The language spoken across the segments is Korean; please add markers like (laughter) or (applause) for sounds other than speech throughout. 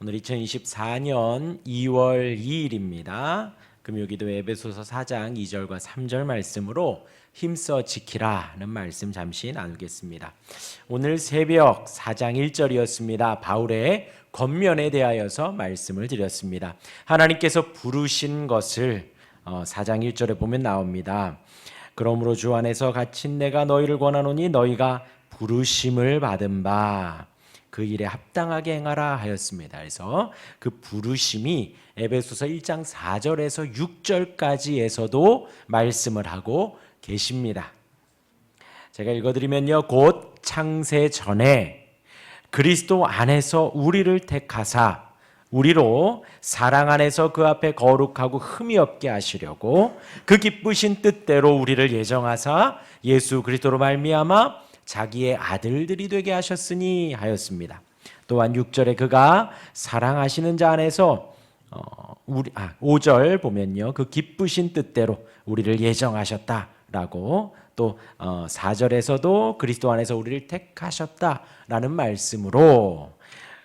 오늘 2024년 2월 2일입니다. 금요기도 에베소서 4장 2절과 3절 말씀으로 힘써 지키라는 말씀 잠시 나누겠습니다. 오늘 새벽 4장 1절이었습니다. 바울의 겉면에 대하여서 말씀을 드렸습니다. 하나님께서 부르신 것을 어, 4장 1절에 보면 나옵니다. 그러므로 주 안에서 갇힌 내가 너희를 권하노니 너희가 부르심을 받은 바 그 일에 합당하게 행하라 하였습니다. 그래서 그 부르심이 에베소서 1장 4절에서 6절까지에서도 말씀을 하고 계십니다. 제가 읽어드리면요. 곧 창세 전에 그리스도 안에서 우리를 택하사 우리로 사랑 안에서 그 앞에 거룩하고 흠이 없게 하시려고 그 기쁘신 뜻대로 우리를 예정하사 예수 그리스도로 말미암아 자기의 아들들이 되게 하셨으니 하였습니다. 또한 6절에 그가 사랑하시는 자 안에서 어, 우리 아 5절 보면요. 그 기쁘신 뜻대로 우리를 예정하셨다라고 또 어, 4절에서도 그리스도 안에서 우리를 택하셨다라는 말씀으로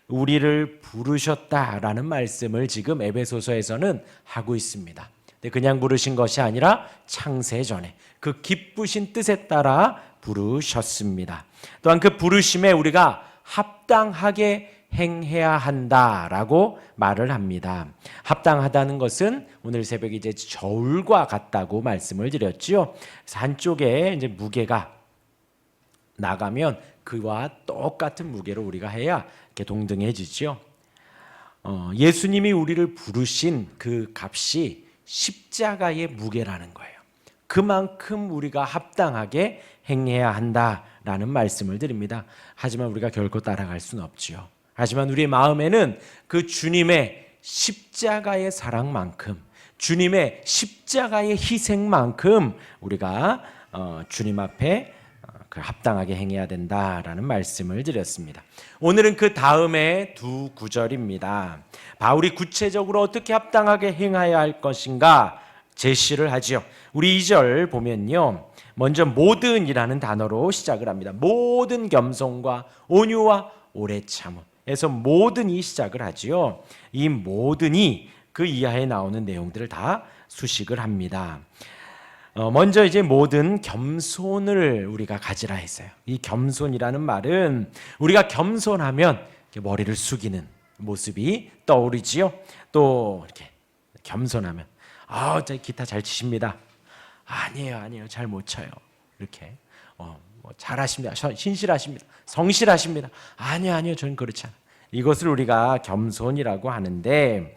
우리를 부르셨다라는 말씀을 지금 에베소서에서는 하고 있습니다. 그냥 부르신 것이 아니라 창세 전에 그 기쁘신 뜻에 따라 부르셨습니다. 또한 그 부르심에 우리가 합당하게 행해야 한다라고 말을 합니다. 합당하다는 것은 오늘 새벽에 이제 저울과 같다고 말씀을 드렸지요. 한쪽에 이제 무게가 나가면 그와 똑같은 무게로 우리가 해야 이렇게 동등해지죠. 어, 예수님이 우리를 부르신 그 값이 십자가의 무게라는 거예요. 그만큼 우리가 합당하게 행해야 한다라는 말씀을 드립니다. 하지만 우리가 결코 따라갈 수는 없지요. 하지만 우리의 마음에는 그 주님의 십자가의 사랑만큼 주님의 십자가의 희생만큼 우리가 어, 주님 앞에 어, 그 합당하게 행해야 된다라는 말씀을 드렸습니다. 오늘은 그 다음에 두 구절입니다. 바울이 구체적으로 어떻게 합당하게 행해야 할 것인가 제시를 하지요. 우리 2절 보면요. 먼저 모든이라는 단어로 시작을 합니다. 모든 겸손과 온유와 오래 참음에서 모든이 시작을 하지요. 이 모든이 그 이하에 나오는 내용들을 다 수식을 합니다. 어, 먼저 이제 모든 겸손을 우리가 가지라 했어요. 이 겸손이라는 말은 우리가 겸손하면 머리를 숙이는 모습이 떠오르지요. 또 이렇게 겸손하면 아, 저 기타 잘 치십니다. 아니에요, 아니에요, 잘 못 쳐요. 이렇게 어, 뭐 잘하십니다, 신실하십니다, 성실하십니다. 아니요, 아니요, 저는 그렇지 않아. 이것을 우리가 겸손이라고 하는데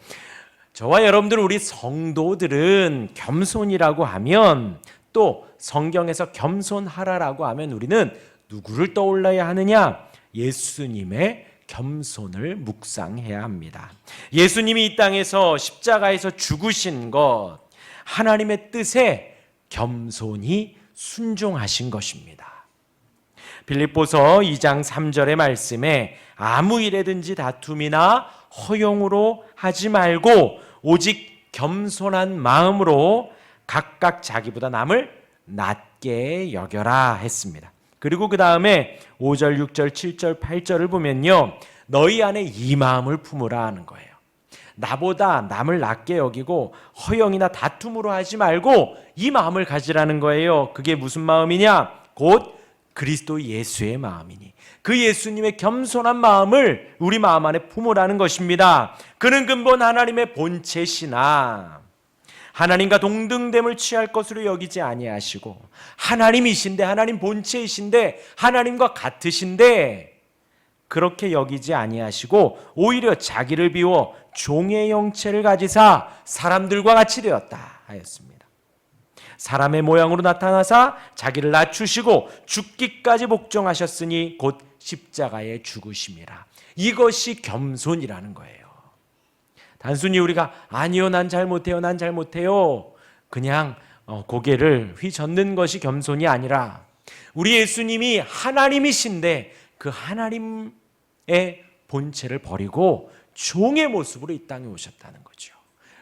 저와 여러분들 우리 성도들은 겸손이라고 하면 또 성경에서 겸손하라라고 하면 우리는 누구를 떠올라야 하느냐? 예수님의 겸손을 묵상해야 합니다. 예수님이 이 땅에서 십자가에서 죽으신 것, 하나님의 뜻에 겸손히 순종하신 것입니다. 빌립보서 2장 3절의 말씀에 아무 일에든지 다툼이나 허용으로 하지 말고 오직 겸손한 마음으로 각각 자기보다 남을 낮게 여겨라 했습니다. 그리고 그 다음에 5절, 6절, 7절, 8절을 보면요. 너희 안에 이 마음을 품으라 하는 거예요. 나보다 남을 낮게 여기고 허영이나 다툼으로 하지 말고 이 마음을 가지라는 거예요. 그게 무슨 마음이냐? 곧 그리스도 예수의 마음이니 그 예수님의 겸손한 마음을 우리 마음 안에 품으라는 것입니다. 그는 근본 하나님의 본체시나 하나님과 동등됨을 취할 것으로 여기지 아니하시고 하나님이신데 하나님 본체이신데 하나님과 같으신데 그렇게 여기지 아니하시고 오히려 자기를 비워 종의 형체를 가지사 사람들과 같이 되었다 하였습니다. 사람의 모양으로 나타나사 자기를 낮추시고 죽기까지 복종하셨으니 곧 십자가에 죽으심이라. 이것이 겸손이라는 거예요. 단순히 우리가 아니요 난 잘못해요 난 잘못해요 그냥 어, 고개를 휘젓는 것이 겸손이 아니라 우리 예수님이 하나님이신데 그 하나님의 본체를 버리고 종의 모습으로 이 땅에 오셨다는 거죠.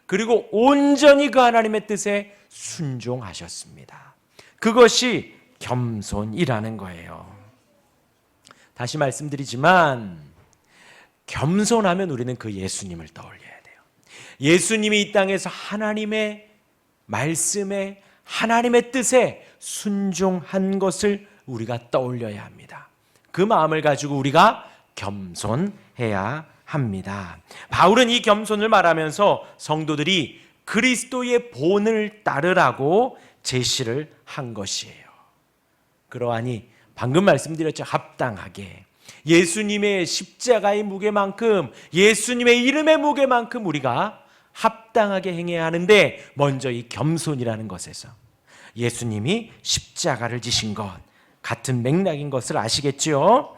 그리고 온전히 그 하나님의 뜻에 순종하셨습니다. 그것이 겸손이라는 거예요. 다시 말씀드리지만 겸손하면 우리는 그 예수님을 떠올려야 돼요. 예수님이 이 땅에서 하나님의 말씀에 하나님의 뜻에 순종한 것을 우리가 떠올려야 합니다. 그 마음을 가지고 우리가 겸손해야 합니다. 바울은 이 겸손을 말하면서 성도들이 그리스도의 본을 따르라고 제시를 한 것이에요. 그러하니 방금 말씀드렸죠. 합당하게. 예수님의 십자가의 무게만큼, 예수님의 이름의 무게만큼 우리가 합당하게 행해야 하는데, 먼저 이 겸손이라는 것에서 예수님이 십자가를 지신 것, 같은 맥락인 것을 아시겠죠?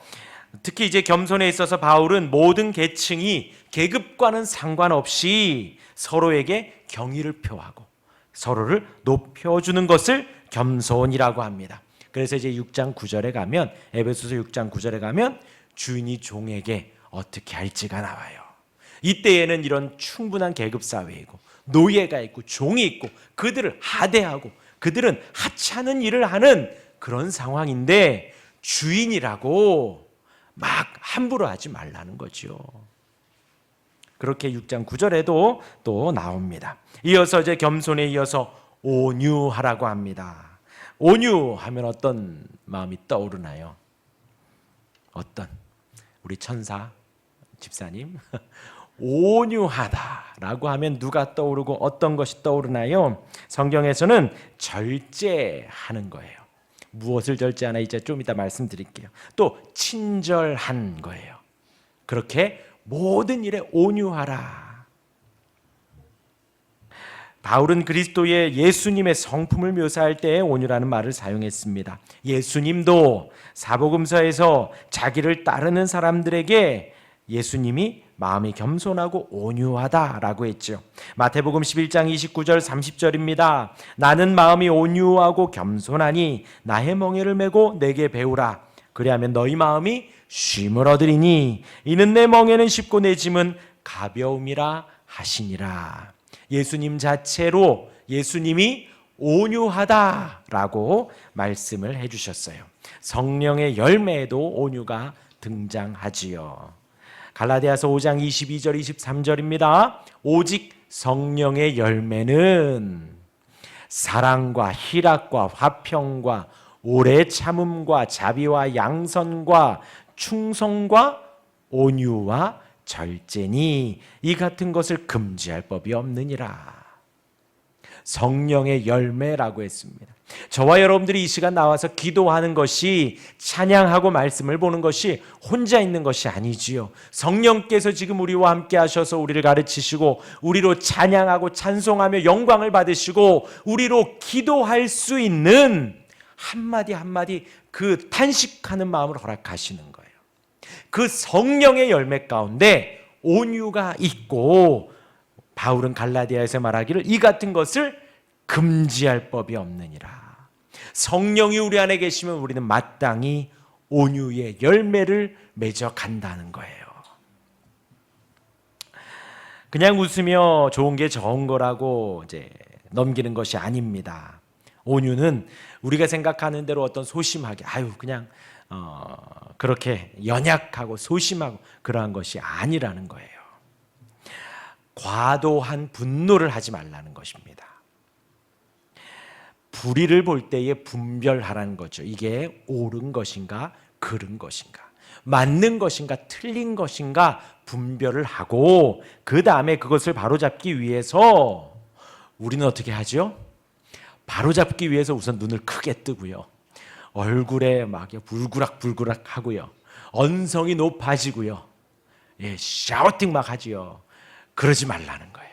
특히 이제 겸손에 있어서 바울은 모든 계층이 계급과는 상관없이 서로에게 경의를 표하고 서로를 높여주는 것을 겸손이라고 합니다. 그래서 이제 6장 9절에 가면 에베소서 6장 9절에 가면 주인이 종에게 어떻게 할지가 나와요. 이때에는 이런 충분한 계급 사회이고 노예가 있고 종이 있고 그들을 하대하고 그들은 하찮은 일을 하는 그런 상황인데 주인이라고 막 함부로 하지 말라는 거죠. 그렇게 6장 9절에도 또 나옵니다. 이어서 이제 겸손에 이어서 온유하라고 합니다. 온유하면 어떤 마음이 떠오르나요? 어떤 우리 천사 집사님 온유하다라고 하면 누가 떠오르고 어떤 것이 떠오르나요? 성경에서는 절제하는 거예요. 무엇을 절제하나 이제 좀 이따 말씀드릴게요. 또 친절한 거예요. 그렇게 모든 일에 온유하라. 바울은 그리스도의 예수님의 성품을 묘사할 때 온유라는 말을 사용했습니다. 예수님도 사복음서에서 자기를 따르는 사람들에게 예수님이 마음이 겸손하고 온유하다라고 했죠. 마태복음 11장 29절 30절입니다. 나는 마음이 온유하고 겸손하니 나의 멍에를 메고 내게 배우라. 그리하면 너희 마음이 쉼을 얻으리니 이는 내 멍에는 쉽고 내 짐은 가벼움이라 하시니라. 예수님 자체로 예수님이 온유하다라고 말씀을 해 주셨어요. 성령의 열매에도 온유가 등장하지요. 갈라디아서 5장 22절 23절입니다. 오직 성령의 열매는 사랑과 희락과 화평과 오래 참음과 자비와 양선과 충성과 온유와 절제니 이 같은 것을 금지할 법이 없느니라. 성령의 열매라고 했습니다. 저와 여러분들이 이 시간 나와서 기도하는 것이 찬양하고 말씀을 보는 것이 혼자 있는 것이 아니지요. 성령께서 지금 우리와 함께 하셔서 우리를 가르치시고 우리로 찬양하고 찬송하며 영광을 받으시고 우리로 기도할 수 있는 한마디 한마디 그 탄식하는 마음을 허락하시는 거예요. 그 성령의 열매 가운데 온유가 있고 바울은 갈라디아에서 말하기를 이 같은 것을 금지할 법이 없느니라. 성령이 우리 안에 계시면 우리는 마땅히 온유의 열매를 맺어 간다는 거예요. 그냥 웃으며 좋은 게 좋은 거라고 이제 넘기는 것이 아닙니다. 온유는 우리가 생각하는 대로 어떤 소심하게 아유 그냥 어, 그렇게 연약하고 소심하고 그러한 것이 아니라는 거예요. 과도한 분노를 하지 말라는 것입니다. 불의를 볼 때에 분별하라는 거죠. 이게 옳은 것인가, 그른 것인가, 맞는 것인가, 틀린 것인가 분별을 하고 그 다음에 그것을 바로잡기 위해서 우리는 어떻게 하죠? 바로잡기 위해서 우선 눈을 크게 뜨고요. 얼굴에 막 불구락 하고요. 언성이 높아지고요. 예, 샤우팅 막 하지요. 그러지 말라는 거예요.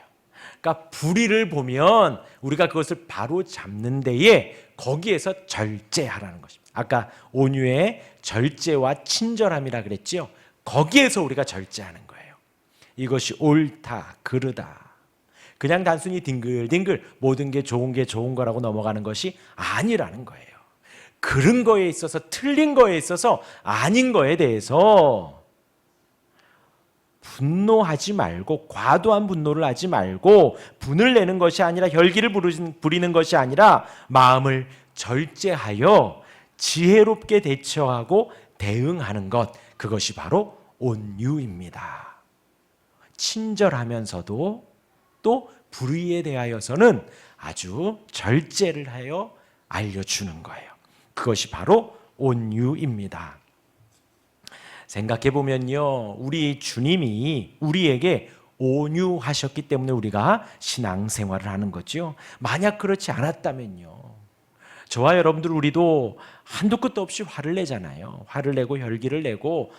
그러니까 불의를 보면 우리가 그것을 바로 잡는 데에 거기에서 절제하라는 것입니다. 아까 온유의 절제와 친절함이라 그랬지요. 거기에서 우리가 절제하는 거예요. 이것이 옳다, 그르다. 그냥 단순히 딩글딩글 모든 게 좋은 게 좋은 거라고 넘어가는 것이 아니라는 거예요. 그런 거에 있어서 틀린 거에 있어서 아닌 거에 대해서 분노하지 말고 과도한 분노를 하지 말고 분을 내는 것이 아니라 혈기를 부리는 것이 아니라 마음을 절제하여 지혜롭게 대처하고 대응하는 것 그것이 바로 온유입니다. 친절하면서도 또 불의에 대하여서는 아주 절제를 하여 알려주는 거예요. 그것이 바로 온유입니다. 생각해 보면요, 우리 주님이 우리에게 온유하셨기 때문에 우리가 신앙생활을 하는 거죠. 만약 그렇지 않았다면요, 저와 여러분들 우리도 한도 끝도 없이 화를 내잖아요. 화를 내고 혈기를 내고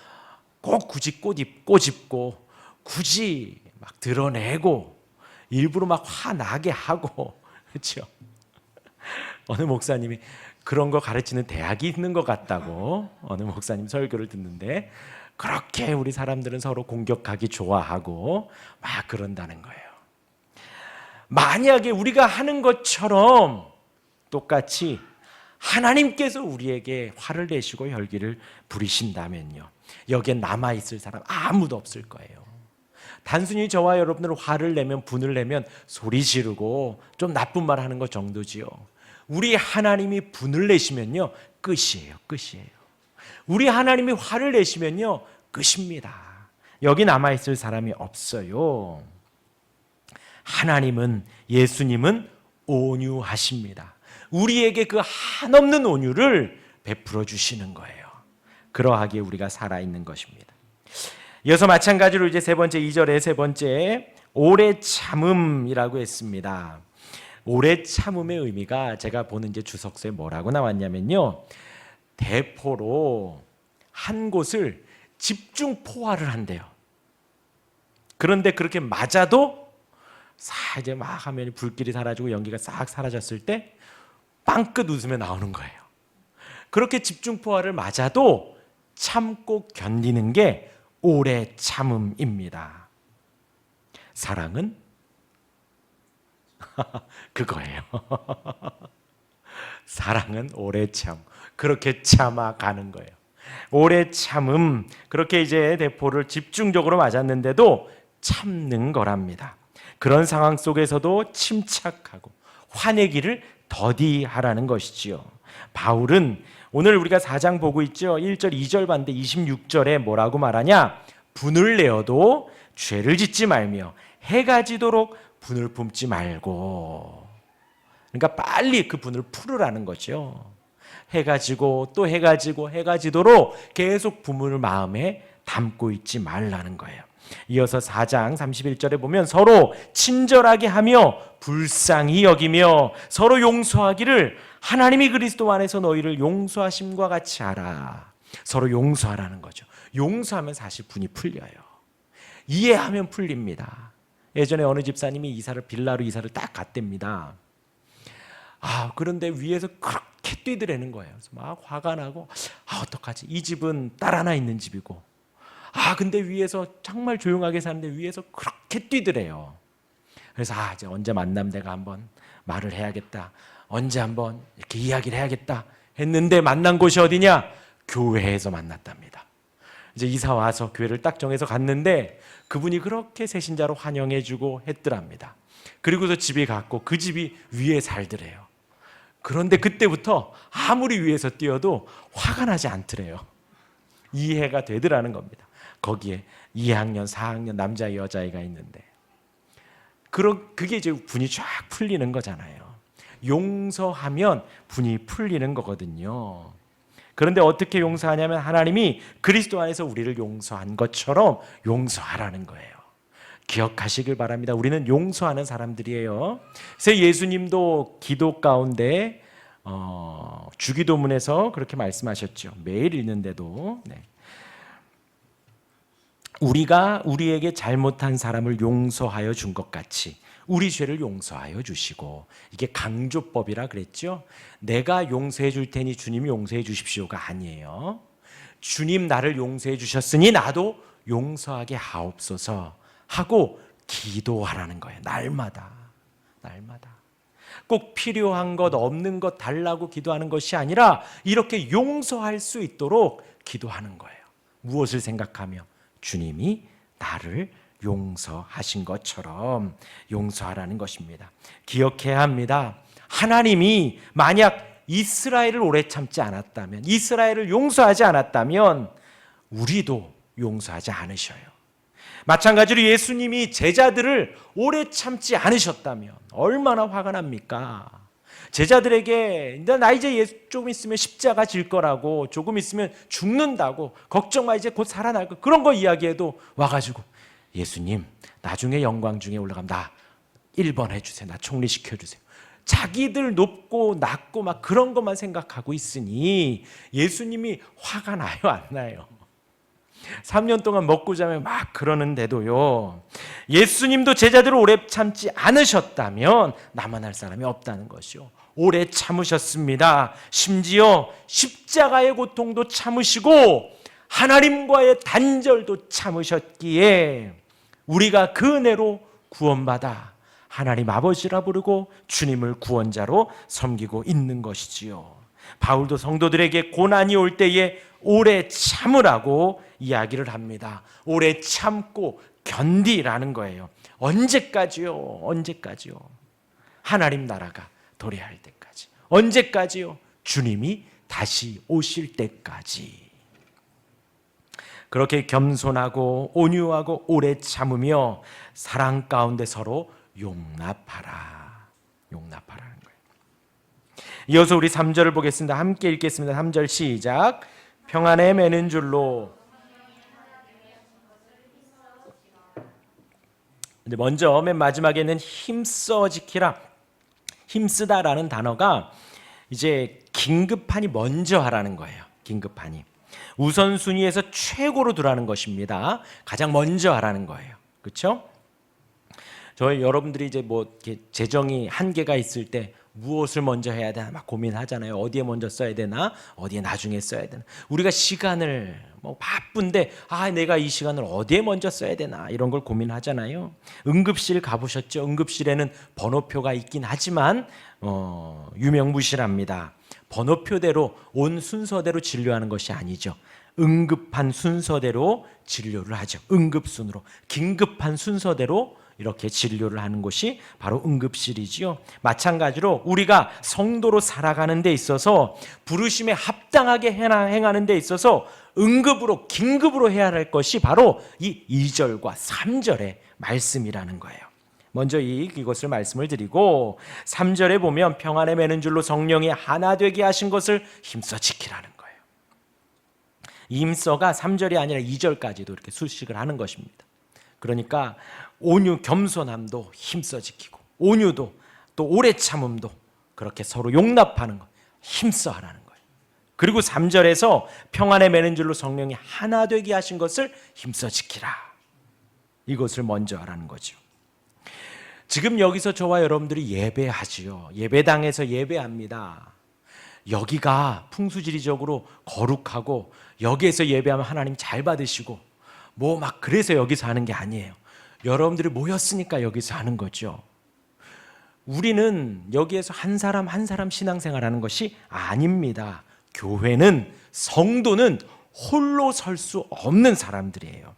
꼭 굳이 꼬집, 꼬집고 굳이 막 드러내고 일부러 막 화나게 하고 (laughs) 그렇죠. 어느 목사님이 그런 거 가르치는 대학이 있는 것 같다고 어느 목사님 설교를 듣는데 그렇게 우리 사람들은 서로 공격하기 좋아하고 막 그런다는 거예요. 만약에 우리가 하는 것처럼 똑같이 하나님께서 우리에게 화를 내시고 혈기를 부리신다면요. 여기에 남아 있을 사람 아무도 없을 거예요. 단순히 저와 여러분들 화를 내면 분을 내면 소리 지르고 좀 나쁜 말 하는 것 정도지요. 우리 하나님이 분을 내시면요. 끝이에요. 끝이에요. 우리 하나님이 화를 내시면요. 끝입니다. 여기 남아 있을 사람이 없어요. 하나님은 예수님은 온유하십니다. 우리에게 그 한없는 온유를 베풀어 주시는 거예요. 그러하기에 우리가 살아 있는 것입니다. 이어서 마찬가지로 이제 세 번째 2절에 세 번째 오래 참음이라고 했습니다. 오래 참음의 의미가 제가 보는 이제 주석서에 뭐라고 나왔냐면요. 대포로 한 곳을 집중 포화를 한대요. 그런데 그렇게 맞아도 사 이제 막 하면 불길이 사라지고 연기가 싹 사라졌을 때 빵끝 웃으며 나오는 거예요. 그렇게 집중 포화를 맞아도 참고 견디는 게 오래 참음입니다. 사랑은 (laughs) 그거예요. (laughs) 사랑은 오래 참. 그렇게 참아 가는 거예요. 오래 참음. 그렇게 이제 대포를 집중적으로 맞았는데도 참는 거랍니다. 그런 상황 속에서도 침착하고 화내기를 더디하라는 것이지요. 바울은 오늘 우리가 4장 보고 있죠. 1절, 2절 반대 26절에 뭐라고 말하냐? 분을 내어도 죄를 짓지 말며 해가 지도록 분을 품지 말고. 그러니까 빨리 그 분을 풀으라는 거죠. 해가 지고 또 해가 지고 해가 지도록 계속 분을 마음에 담고 있지 말라는 거예요. 이어서 4장 31절에 보면 서로 친절하게 하며 불쌍히 여기며 서로 용서하기를 하나님이 그리스도 안에서 너희를 용서하심과 같이 하라. 서로 용서하라는 거죠. 용서하면 사실 분이 풀려요. 이해하면 풀립니다. 예전에 어느 집사님이 이사를 빌라로 이사를 딱 갔답니다. 아 그런데 위에서 그렇게 뛰더라는 거예요. 그래서 막 화가 나고 아 어떡하지? 이 집은 딸 하나 있는 집이고 아 근데 위에서 정말 조용하게 사는데 위에서 그렇게 뛰더래요. 그래서 아 이제 언제 만나면 내가 한번 말을 해야겠다. 언제 한번 이렇게 이야기를 해야겠다 했는데 만난 곳이 어디냐? 교회에서 만났답니다. 이제 이사 와서 교회를 딱 정해서 갔는데 그분이 그렇게 새 신자로 환영해주고 했더랍니다. 그리고서 집에 갔고 그 집이 위에 살더래요. 그런데 그때부터 아무리 위에서 뛰어도 화가 나지 않더래요. 이해가 되더라는 겁니다. 거기에 2학년, 4학년 남자 여자아이가 있는데 그런 그게 이제 분이 쫙 풀리는 거잖아요. 용서하면 분이 풀리는 거거든요. 그런데 어떻게 용서하냐면 하나님이 그리스도 안에서 우리를 용서한 것처럼 용서하라는 거예요. 기억하시길 바랍니다. 우리는 용서하는 사람들이에요. 그래서 예수님도 기도 가운데 어, 주기도문에서 그렇게 말씀하셨죠. 매일 읽는데도 네. 우리가 우리에게 잘못한 사람을 용서하여 준 것 같이 우리 죄를 용서하여 주시고 이게 강조법이라 그랬죠. 내가 용서해 줄 테니 주님이 용서해 주십시오가 아니에요. 주님 나를 용서해 주셨으니 나도 용서하게 하옵소서 하고 기도하라는 거예요. 날마다. 날마다. 꼭 필요한 것 없는 것 달라고 기도하는 것이 아니라 이렇게 용서할 수 있도록 기도하는 거예요. 무엇을 생각하며 주님이 나를 용서하신 것처럼 용서하라는 것입니다. 기억해야 합니다. 하나님이 만약 이스라엘을 오래 참지 않았다면, 이스라엘을 용서하지 않았다면, 우리도 용서하지 않으셔요. 마찬가지로 예수님이 제자들을 오래 참지 않으셨다면 얼마나 화가 납니까? 제자들에게 나 이제 예- 조금 있으면 십자가 질 거라고 조금 있으면 죽는다고 걱정 마 이제 곧 살아날 거 그런 거 이야기해도 와가지고 예수님 나중에 영광 중에 나 1번 해주세요 나 총리시켜 주세요 자기들 높고 낮고 막 그런 것만 생각하고 있으니 예수님이 화가 나요 안 나요 3년 동안 먹고 자면 막 그러는데도요. 예수님도 제자들을 오래 참지 않으셨다면 나만 할 사람이 없다는 것이요. 오래 참으셨습니다. 심지어 십자가의 고통도 참으시고 하나님과의 단절도 참으셨기에 우리가 그 은혜로 구원받아 하나님 아버지라 부르고 주님을 구원자로 섬기고 있는 것이지요. 바울도 성도들에게 고난이 올 때에 오래 참으라고 이야기를 합니다. 오래 참고 견디라는 거예요. 언제까지요? 언제까지요? 하나님 나라가 도래할 때까지. 언제까지요? 주님이 다시 오실 때까지. 그렇게 겸손하고 온유하고 오래 참으며 사랑 가운데 서로 용납하라. 용납하라는 거예요. 이어서 우리 3절을 보겠습니다. 함께 읽겠습니다. 3절 시작. 평안에 매는 줄로 먼저 맨 마지막에는 힘써 지키라. 힘쓰다라는 단어가 이제 긴급하니 먼저 하라는 거예요. 긴급하니. 우선순위에서 최고로 두라는 것입니다. 가장 먼저 하라는 거예요. 그렇죠? 저희 여러분들이 이제 뭐 재정이 한계가 있을 때 무엇을 먼저 해야 되나 막 고민하잖아요. 어디에 먼저 써야 되나, 어디에 나중에 써야 되나. 우리가 시간을 뭐 바쁜데 아 내가 이 시간을 어디에 먼저 써야 되나 이런 걸 고민하잖아요. 응급실 가보셨죠? 응급실에는 번호표가 있긴 하지만 어, 유명무실합니다. 번호표대로 온 순서대로 진료하는 것이 아니죠. 응급한 순서대로 진료를 하죠. 응급순으로 긴급한 순서대로 이렇게 진료를 하는 곳이 바로 응급실이지요. 마찬가지로 우리가 성도로 살아가는 데 있어서 부르심에 합당하게 행하는 데 있어서 응급으로 긴급으로 해야 할 것이 바로 이 2절과 3절의 말씀이라는 거예요. 먼저 이 이것을 말씀을 드리고 3절에 보면 평안에 매는 줄로 성령이 하나 되게 하신 것을 힘써 지키라는 거예요. 이 힘써가 3절이 아니라 2절까지도 이렇게 수식을 하는 것입니다. 그러니까 온유 겸손함도 힘써 지키고 온유도 또 오래 참음도 그렇게 서로 용납하는 거 힘써 하라는 거예요. 그리고 3절에서 평안에 매는 줄로 성령이 하나 되게 하신 것을 힘써 지키라. 이것을 먼저 하라는 거죠. 지금 여기서 저와 여러분들이 예배하지요. 예배당에서 예배합니다. 여기가 풍수지리적으로 거룩하고 여기에서 예배하면 하나님 잘 받으시고 뭐 막 그래서 여기서 하는 게 아니에요. 여러분들이 모였으니까 여기서 하는 거죠. 우리는 여기에서 한 사람 한 사람 신앙생활 하는 것이 아닙니다. 교회는 성도는 홀로 설 수 없는 사람들이에요.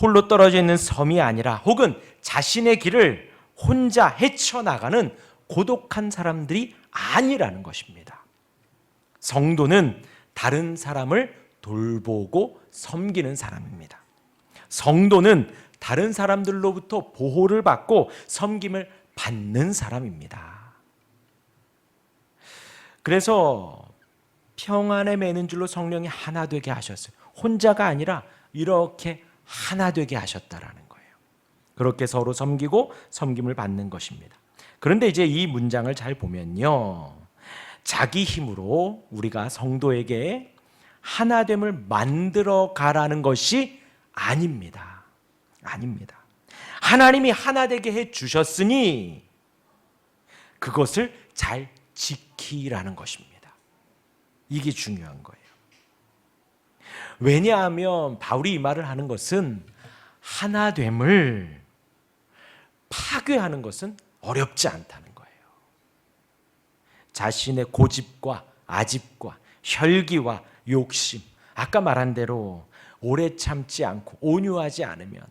홀로 떨어져 있는 섬이 아니라 혹은 자신의 길을 혼자 헤쳐나가는 고독한 사람들이 아니라는 것입니다. 성도는 다른 사람을 돌보고 섬기는 사람입니다. 성도는 다른 사람들로부터 보호를 받고 섬김을 받는 사람입니다. 그래서 평안에 매는 줄로 성령이 하나 되게 하셨어요. 혼자가 아니라 이렇게 하나 되게 하셨다라는 거예요. 그렇게 서로 섬기고 섬김을 받는 것입니다. 그런데 이제 이 문장을 잘 보면요. 자기 힘으로 우리가 성도에게 하나됨을 만들어 가라는 것이 아닙니다. 아닙니다. 하나님이 하나 되게 해 주셨으니 그것을 잘 지키라는 것입니다. 이게 중요한 거예요. 왜냐하면 바울이 이 말을 하는 것은 하나됨을 파괴하는 것은 어렵지 않다는 거예요. 자신의 고집과 아집과 혈기와 욕심, 아까 말한 대로 오래 참지 않고 온유하지 않으면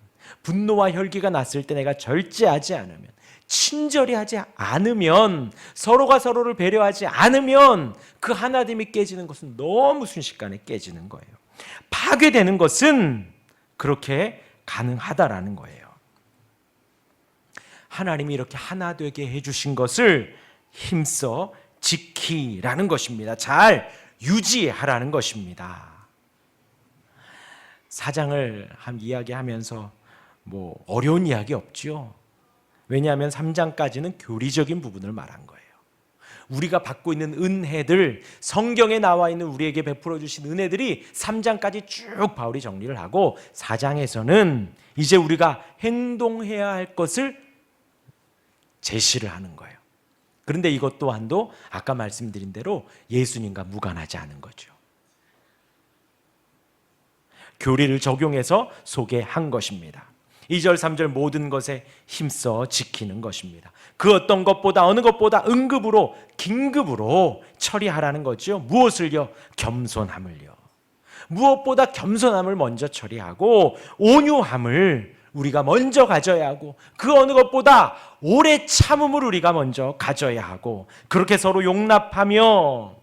분노와 혈기가 났을 때 내가 절제하지 않으면 친절히 하지 않으면 서로가 서로를 배려하지 않으면 그 하나됨이 깨지는 것은 너무 순식간에 깨지는 거예요. 파괴되는 것은 그렇게 가능하다라는 거예요. 하나님이 이렇게 하나 되게 해 주신 것을 힘써 지키라는 것입니다. 잘 유지하라는 것입니다. 사장을 한 이야기하면서 뭐 어려운 이야기 없죠. 왜냐하면 3장까지는 교리적인 부분을 말한 거예요. 우리가 받고 있는 은혜들, 성경에 나와 있는 우리에게 베풀어 주신 은혜들이 3장까지 쭉 바울이 정리를 하고 4장에서는 이제 우리가 행동해야 할 것을 제시를 하는 거예요. 그런데 이것 또한도 아까 말씀드린 대로 예수님과 무관하지 않은 거죠. 교리를 적용해서 소개한 것입니다. 2절, 3절 모든 것에 힘써 지키는 것입니다. 그 어떤 것보다 어느 것보다 응급으로 긴급으로 처리하라는 거죠. 무엇을요? 겸손함을요. 무엇보다 겸손함을 먼저 처리하고 온유함을 우리가 먼저 가져야 하고 그 어느 것보다 오래 참음을 우리가 먼저 가져야 하고 그렇게 서로 용납하며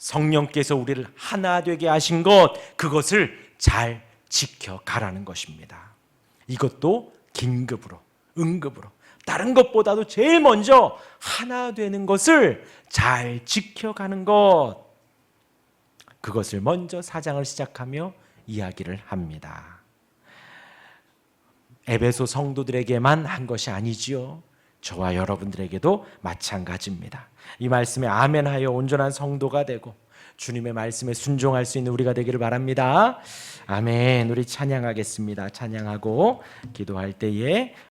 성령께서 우리를 하나 되게 하신 것 그것을 잘 지켜가라는 것입니다. 이것도 긴급으로 응급으로 다른 것보다도 제일 먼저 하나 되는 것을 잘 지켜가는 것 그것을 먼저 사장을 시작하며 이야기를 합니다. 에베소 성도들에게만 한 것이 아니지요. 저와 여러분들에게도 마찬가지입니다. 이 말씀에 아멘하여 온전한 성도가 되고 주님의 말씀에 순종할 수 있는 우리가 되기를 바랍니다. 아멘. 우리 찬양하겠습니다. 찬양하고 기도할 때에